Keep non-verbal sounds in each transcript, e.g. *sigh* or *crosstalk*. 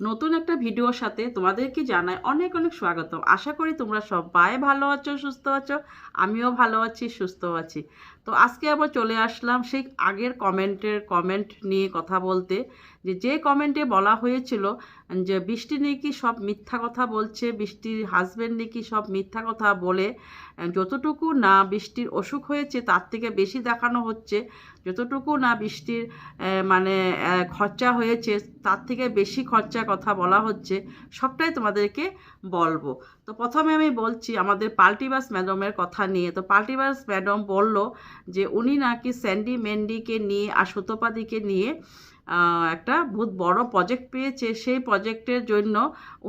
নতুন একটা ভিডিওর সাথে তোমাদেরকে জানাই অনেক অনেক স্বাগত আশা করি তোমরা সবাই ভালো আছো, সুস্থ আছো, আমিও ভালো আছি, সুস্থ আছি। তো আজকে আবার চলে আসলাম সেই আগের কমেন্টের কমেন্ট নিয়ে কথা বলতে। যে যে কমেন্টে বলা হয়েছিল, যে, বৃষ্টি নাকি সব মিথ্যা কথা বলছে, বৃষ্টির হাজব্যান্ড নাকি সব মিথ্যা কথা বলে, যতটুকু না বৃষ্টির অসুখ হয়েছে, তার থেকে বেশি দেখানো হচ্ছে, যতটুকু না বৃষ্টির মানে খরচা হয়েছে, তার থেকে বেশি খরচার কথা বলা হচ্ছে, সবটাই তোমাদেরকে বলব। তো প্রথমে আমি বলছি, আমাদের পাল্টিবাস ম্যাডামের কথা নিয়ে, তো পাল্টিবাস ম্যাডাম বলল যে, উনি নাকি স্যান্ডি মেন্ডিকে নিয়ে আর সুতোপাদিকে নিয়ে একটা বহুত বড় প্রজেক্ট পেয়েছে। সেই প্রজেক্টের জন্য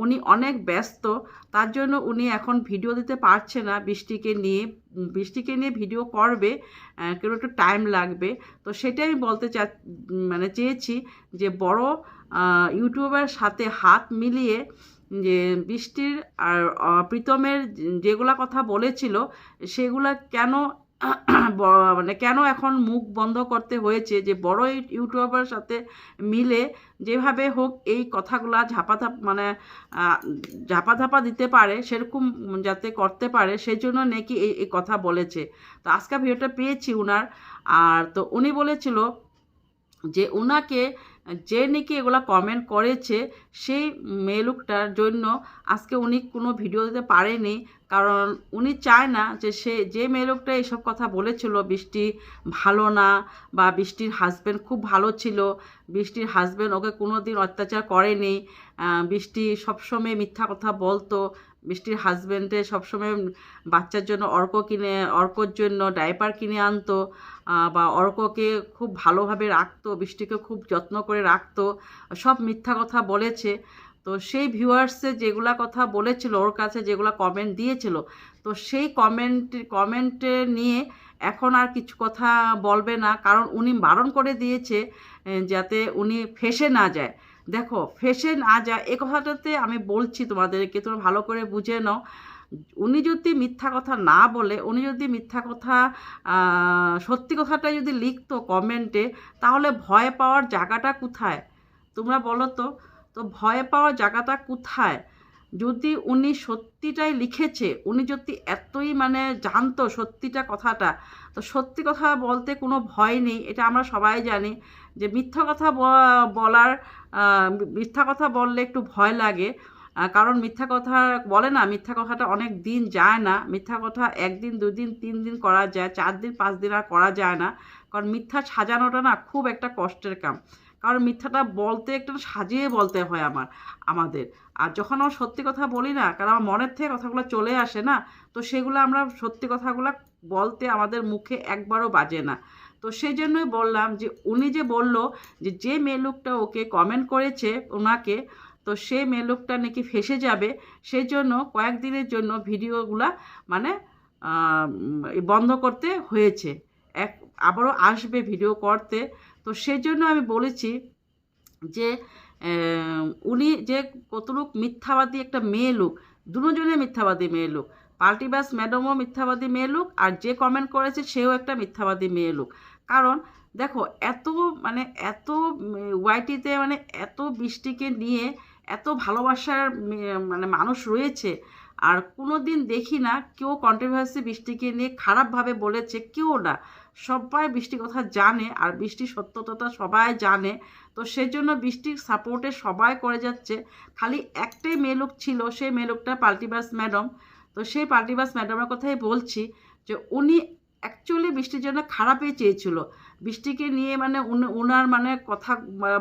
উনি অনেক ব্যস্ত। তার জন্য উনি এখন ভিডিও দিতে পারছে না। বৃষ্টিকে নিয়ে বৃষ্টিকে নিয়ে ভিডিও করবে কেউ একটু টাইম লাগবে। তো সেটাই আমি বলতে চা মানে চেয়েছি যে বড় ইউটিউবের সাথে হাত মিলিয়ে যে বৃষ্টির আর প্রীতমের যেগুলা কথা বলেছিল, সেগুলা কেন মানে কেন এখন মুখ বন্ধ করতে হয়েছে যে বড় ইউ- ইউটিউবের সাথে মিলে যেভাবে হোক এই কথাগুলা ঝাপাঝাপ মানে আহ, ঝাপাঝাপা দিতে পারে সেরকম যাতে করতে পারে সেই জন্য নাকি এই এই কথা বলেছে। তো আজকে ভিডিওটা পেয়েছি উনার আর তো উনি বলেছিল যে ওনাকে যে নাকি এগুলা কমেন্ট করেছে সেই মেয়ে জন্য আজকে উনি কোনো ভিডিও দিতে পারেনি কারণ উনি চায় না যে সে, যে মেয়ে লোকটা এইসব কথা বলেছিল, বৃষ্টি ভালো না বা বৃষ্টির হাজব্যান্ড খুব ভালো ছিল, বৃষ্টির হাজব্যান্ড ওকে কোনো দিন অত্যাচার করেনি বৃষ্টি সবসময় মিথ্যা কথা বলতো, বৃষ্টির হাজব্যান্ডে সবসময় বাচ্চার জন্য অর্ক কিনে, অর্কর জন্য ডাইপার কিনে আনতো বা অর্ককে খুব ভালোভাবে রাখতো, বৃষ্টিকে খুব যত্ন করে রাখতো, সব মিথ্যা কথা বলেছে। তো সেই ভিউয়ার্সে যেগুলা কথা বলেছিল, ওর কাছে যেগুলা কমেন্ট দিয়েছিল, তো সেই কমেন্ট কমেন্টে নিয়ে এখন আর কিছু কথা বলবে না। কারণ উনি বারণ করে দিয়েছে যাতে উনি ফেসে না যায়। দেখো, ফেসে না যায়, এ কথাটাতে আমি বলছি তোমাদেরকে, তোমরা ভালো করে বুঝে নাও। উনি যদি মিথ্যা কথা না বলে, উনি যদি মিথ্যা কথা সত্যি কথাটা যদি লিখতো কমেন্টে তাহলে ভয় পাওয়ার জায়গাটা কোথায়? তোমরা বলো তো তো ভয় পাওয়ার জায়গাটা কোথায়? যদি উনি সত্যিটাই লিখেছে, উনি যদি এতই মানে জানতো সত্যিটা কথাটা, তো সত্যি কথা বলতে কোনো ভয় নেই, এটা আমরা সবাই জানি। যে মিথ্যা কথা বলার মিথ্যা কথা বললে একটু ভয় লাগে। কারণ মিথ্যা কথা বলে না, মিথ্যা কথাটা অনেক দিন যায় না। মিথ্যা কথা একদিন, দুদিন তিন দিন করা যায় চার দিন পাঁচ দিন আর করা যায় না। কারণ মিথ্যা সাজানোটা না খুব একটা কষ্টের কাম। কারণ মিথ্যাটা বলতে একটু সাজিয়ে বলতে হয় আমার, আমাদের। আর যখন আমরা সত্যি কথা বলি না, কারণ আমার মনের থেকে কথাগুলো চলে আসে না, তো সেগুলো আমরা সত্যি কথাগুলো বলতে আমাদের মুখে একবারও বাজে না। তো সেই জন্যই বললাম যে, উনি যে বলল যে যে মেয়ে লোকটা ওকে কমেন্ট করেছে ওনাকে, তো সেই মেয়ে লোকটা নাকি ফেসে যাবে সেই জন্য কয়েকদিনের জন্য ভিডিওগুলা মানে বন্ধ করতে হয়েছে। এক, আবারও আসবে ভিডিও করতে তো সেজন্য আমি বলেছি যে উনি যে কতটুক মিথ্যাবাদী একটা মেয়ে লোক, দুজনে মিথ্যাবাদী মেয়ে লোক। পাল্টিবাস ম্যাডামও মিথ্যাবাদী মেয়ে লোক, আর যে কমেন্ট করেছে সেও একটা মিথ্যাবাদী মেয়ে লোক। কারণ দেখো, এত মানে এত ওয়াইটিতে মানে এত বৃষ্টিকে নিয়ে এত ভালোবাসার মানে মানুষ রয়েছে, আর কোনো দিন দেখি না কেউ কন্ট্রোভার্সি বৃষ্টিকে নিয়ে খারাপভাবে বলেছে, কেউ না। সবাই বৃষ্টির কথা জানে আর বৃষ্টির সত্যতা সবাই জানে। তো সেই জন্য বৃষ্টির সাপোর্টে সবাই করে যাচ্ছে। খালি একটাই মেয়ে লোক ছিল, সেই মেয়ে লোকটা পাল্টিবাস ম্যাডাম। তো সেই পাল্টিবাস ম্যাডামের কথাই বলছি যে উনি অ্যাকচুয়ালি বৃষ্টির জন্য খারাপই চেয়েছিল। বৃষ্টিকে নিয়ে মানে উনার মানে কথা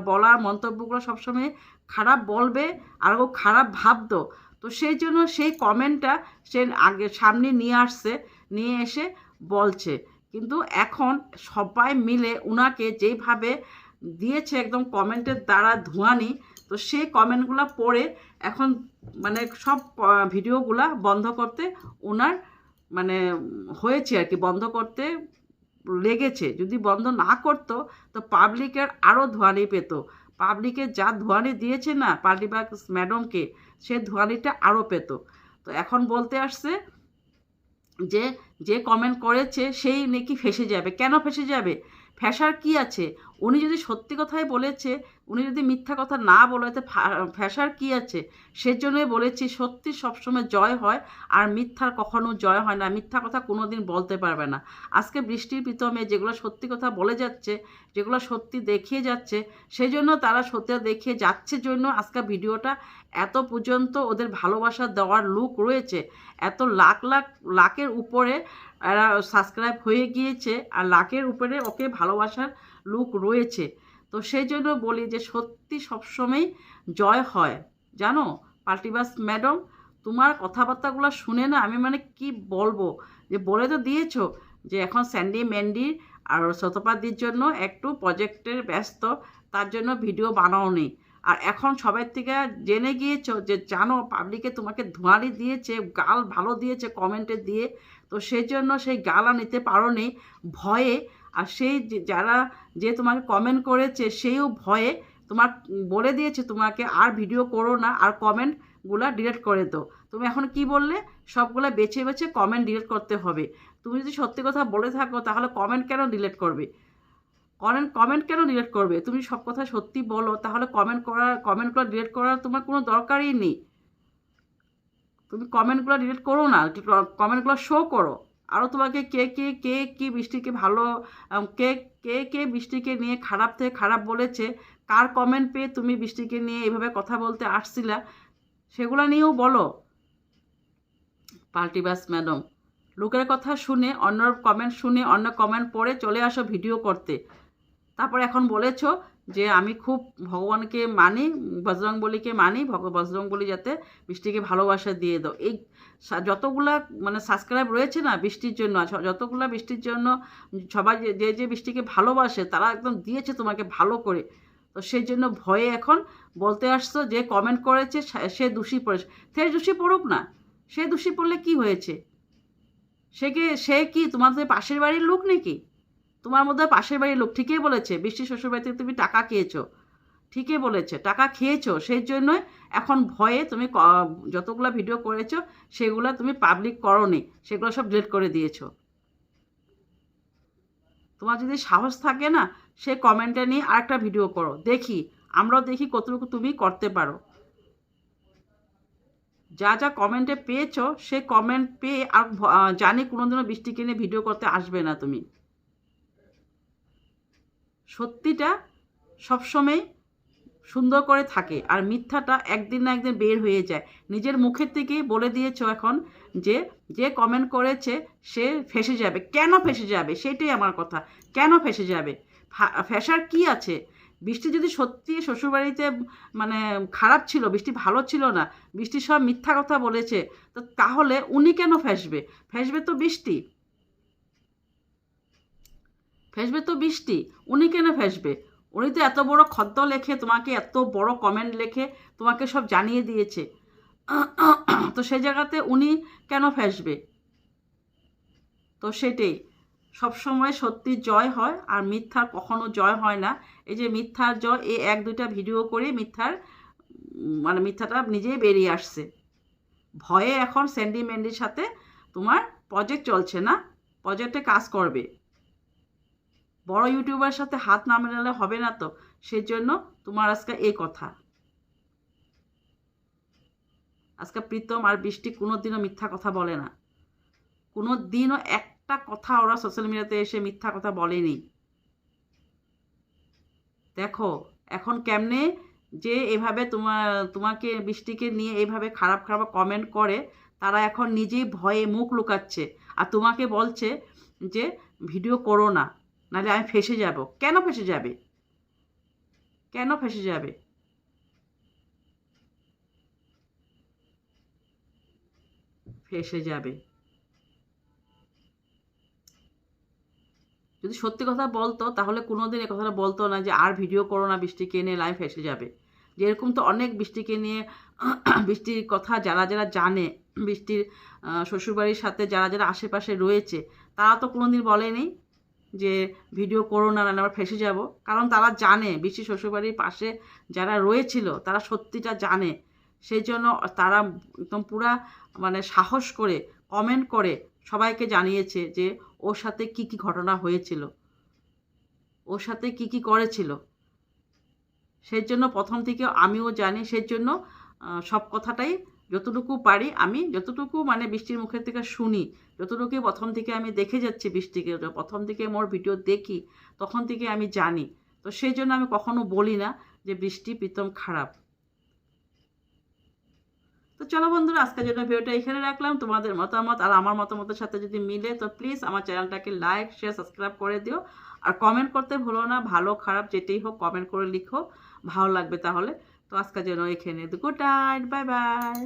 বলার মন্তব্যগুলো সবসময় খারাপ বলবে আর ও খারাপ ভাবতো। তো সেই জন্য সেই কমেন্টটা সে আগে সামনে নিয়ে আসছে, নিয়ে এসে বলছে। কিন্তু এখন সবাই মিলে উনাকে যেইভাবে দিয়েছে একদম কমেন্টের দ্বারা ধোঁয়ানি, তো সেই কমেন্টগুলো পড়ে এখন মানে সব ভিডিওগুলা বন্ধ করতে ওনার মানে হয়েছে আর কি, বন্ধ করতে লেগেছে। যদি বন্ধ না করতো তো পাবলিকের আরও ধোঁয়ানি পেত। পাবলিকের যা ধোঁয়ানি দিয়েছে না পাল্টিবাগ ম্যাডামকে, সে ধোঁয়ানিটা আরও পেত। তো এখন বলতে আসছে যে যে কমেন্ট করেছে সেই নাকি ফেসে যাবে। কেন ফেসে যাবে? ফ্যাসার কি আছে? উনি যদি সত্যি কথাই বলেছে, উনি যদি মিথ্যা কথা না বলে তো ফ্যাসার কি আছে? সেজন্যই বলেছি সত্যি সবসময় জয় হয়, আর মিথ্যার কখনো জয় হয় না। মিথ্যা কথা কোনো দিন বলতে পারবে না। আজকে বৃষ্টির প্রীতমে যেগুলো সত্যি কথা বলে যাচ্ছে, যেগুলো সত্যি দেখিয়ে যাচ্ছে সেই জন্য তারা সত্যি দেখিয়ে যাচ্ছে জন্য আজকে ভিডিওটা এত পর্যন্ত ওদের ভালোবাসা দেওয়ার লুক রয়েছে। এত লাখ লাখ, লাখের উপরে এরা সাবস্ক্রাইব হয়ে গিয়েছে, আর লাখের উপরে ওকে ভালোবাসার লুক রয়েছে। তো সেই জন্য বলি যে সত্যি সবসময় জয় হয়। জানো? পাল্টিবাস ম্যাডাম, তোমার কথাবার্তাগুলো শুনে না আমি মানে কি বলব? যে বলে তো দিয়েছ যে এখন স্যান্ডি ম্যান্ডি আর শতপাদির জন্য একটু প্রজেক্টের ব্যস্ত, তার জন্য ভিডিও বানাও নেই আর এখন সবাই থেকে জেনে গিয়েছ যে জানো, পাবলিকে তোমাকে ধোঁয়ারি দিয়েছে, গাল ভালো দিয়েছে কমেন্টে দিয়ে। তো সেই জন্য সেই গালা নিতে পারো ভয়ে আর সেই যারা যে তোমাকে কমেন্ট করেছে সেইও ভয়ে তোমার, বলে দিয়েছে তোমাকে, আর ভিডিও করো না, আর কমেন্টগুলো ডিলেট করে দাও। তুমি এখন কি বললে? সবগুলো বেছে বেছে কমেন্ট ডিলেট করতে হবে। তুমি যদি সত্যি কথা বলে থাকো, তাহলে কমেন্ট কেন ডিলেট করবে? কমেন্ট কমেন্ট কেন ডিলেট করবে? তুমি সব কথা সত্যি বলো, তাহলে কমেন্ট করার কমেন্টগুলো ডিলেট করার তোমার কোনো দরকারই নেই। তুমি কমেন্টগুলো ডিলেট করো না কমেন্টগুলো শো করো। আরও তোমাকে কে কে কে, কি বৃষ্টিকে ভালো কে কে কে বৃষ্টিকে নিয়ে খারাপ থেকে খারাপ বলেছে, কার কমেন্ট পেয়ে তুমি বৃষ্টিকে নিয়ে এভাবে কথা বলতে আসছিলা, সেগুলো নিয়েও বলো। পাল্টিবাস ম্যাডাম। লোকের কথা শুনে, অন্য কমেন্ট শুনে, অন্য কমেন্ট পড়ে চলে আসো ভিডিও করতে। তারপর এখন বলেছ যে আমি খুব ভগবানকে মানি বজরং বলিকে মানি বজরং বলি যাতে বৃষ্টিকে ভালোবাসা দিয়ে দাও। এই যতগুলা মানে সাবস্ক্রাইব রয়েছে না বৃষ্টির জন্য যতগুলা বৃষ্টির জন্য সবাই যে যে বৃষ্টিকে ভালোবাসে তারা একদম দিয়েছে তোমাকে ভালো করে। তো সেই জন্য ভয়ে এখন বলতে আসছো যে কমেন্ট করেছে সে দোষী পড়েছে সে দোষী পড়ুক না। সে দোষী পড়লে কি হয়েছে? সে কি সে কি তোমাদের পাশের বাড়ির লোক নাকি? তোমার মধ্যে পাশের বাড়ির লোক ঠিকই বলেছে, বৃষ্টি শ্বশুর বাড়ি থেকে তুমি টাকা খেয়েছো। ঠিকই বলেছে, টাকা খেয়েছো সেই জন্যই এখন ভয়ে তুমি যতগুলো ভিডিও করেছ, সেগুলো তুমি পাবলিক করনি, সেগুলো সব ডিলিট করে দিয়েছ। তোমার যদি সাহস থাকে না, সে কমেন্টে নিয়ে আরেকটা ভিডিও করো। দেখি, আমরাও দেখি কতটুকু তুমি করতে পারো। যা যা কমেন্টে পেয়েছ, সে কমেন্ট পেয়ে আর জানি কোনোদিনও বৃষ্টিকে নিয়ে ভিডিও করতে আসবে না তুমি। সত্যিটা সবসময় সুন্দর করে থাকে আর মিথ্যাটা একদিন না একদিন বের হয়ে যায়। নিজের মুখের থেকেই বলে দিয়েছ এখন যে যে কমেন্ট করেছে সে ফেসে যাবে। কেন ফেসে যাবে? সেটাই আমার কথা। কেন ফেসে যাবে? ফেসার কি আছে? বৃষ্টি যদি সত্যি শ্বশুরবাড়িতে মানে খারাপ ছিল, বৃষ্টি ভালো ছিল না, বৃষ্টি সব মিথ্যা কথা বলেছে, তো তাহলে উনি কেন ফেসবে? ফেসবে তো বৃষ্টি। ফেসবে তো বৃষ্টি, উনি কেন ফেসবে? উনি তো এত বড় খদ্দ লেখে, তোমাকে এত বড় কমেন্ট লেখে, তোমাকে সব জানিয়ে দিয়েছে। তো সেই জায়গাতে উনি কেন ফেসবে? তো সেটাই। সবসময় সত্যি জয় হয় আর মিথ্যার কখনো জয় হয় না। এই যে মিথ্যার জয় এ এক দুইটা ভিডিও করে মিথ্যার মানে মিথ্যাটা নিজেই বেরিয়ে আসছে। ভয়ে এখন স্যান্ডি ম্যান্ডির সাথে তোমার প্রজেক্ট চলছে না। প্রজেক্টে কাজ করবে। বড় ইউটিউবার সাথে হাত না মেলালে হবে না তো? সেজন্য তোমার আজকে এই কথা। আজকে প্রীতম আর বৃষ্টি কোনো দিনও মিথ্যা কথা বলে না। কোনো দিনও একটা কথা ওরা সোশ্যাল মিডিয়াতে এসে মিথ্যা কথা বলেনি। দেখো, এখন কেমনে যে এভাবে তোমার তোমাকে, বৃষ্টিকে নিয়ে এইভাবে খারাপ খারাপ কমেন্ট করে, তারা এখন নিজেই ভয়ে মুখ লুকাচ্ছে। আর তোমাকে বলছে যে, ভিডিও করো না। নাহলে আমি ফেসে যাব। কেন ফেসে যাবে? কেন ফেসে যাবে? ফেসে যাবে। যদি সত্যি কথা বলতো, তাহলে কোনোদিন এ কথাটা বলতো না যে, আর ভিডিও করো না বৃষ্টিকে নিয়ে লাইফ এসে যাবে। যেরকম তো অনেক বৃষ্টিকে নিয়ে *clears throat* বৃষ্টির কথা যারা যারা জানে, বৃষ্টির শ্বশুরবাড়ির সাথে যারা যারা আশেপাশে রয়েছে, তারা তো কোনোদিন বলেনি? যে ভিডিও করো না আমরা ফেসে যাব। কারণ তারা জানে বেশি শ্বশুরবাড়ির পাশে যারা রয়েছিল, তারা সত্যিটা জানে। সেই জন্য তারা একদম পুরা মানে সাহস করে কমেন্ট করে সবাইকে জানিয়েছে যে, ওর সাথে কি কি ঘটনা হয়েছিল? ওর সাথে কি কি করেছিল? সেই জন্য প্রথম থেকে আমিও জানি, সেই জন্য সব কথাটাই যতটুকু পারি, আমি যতটুকু মানে বৃষ্টির মুখের থেকে শুনি যতটুকু প্রথম থেকে আমি দেখে যাচ্ছি বৃষ্টিকে প্রথম থেকে মোর ভিডিও দেখি, তখন থেকে আমি জানি। তো সেই জন্য আমি কখনো বলি না যে বৃষ্টি প্রীতম খারাপ। তো চলো বন্ধুরা, আজকের জন্য ভিডিওটা এখানে রাখলাম। তোমাদের মতামত আর আমার মতামতের সাথে যদি মিলে, তো প্লিজ আমার চ্যানেলটাকে লাইক শেয়ার সাবস্ক্রাইব করে দিও। আর কমেন্ট করতে ভুলো না, ভালো খারাপ যেটাই হোক কমেন্ট করে লিখো। ভালো লাগবে তাহলে। তো আজকের জন্য এখানে। Good night bye bye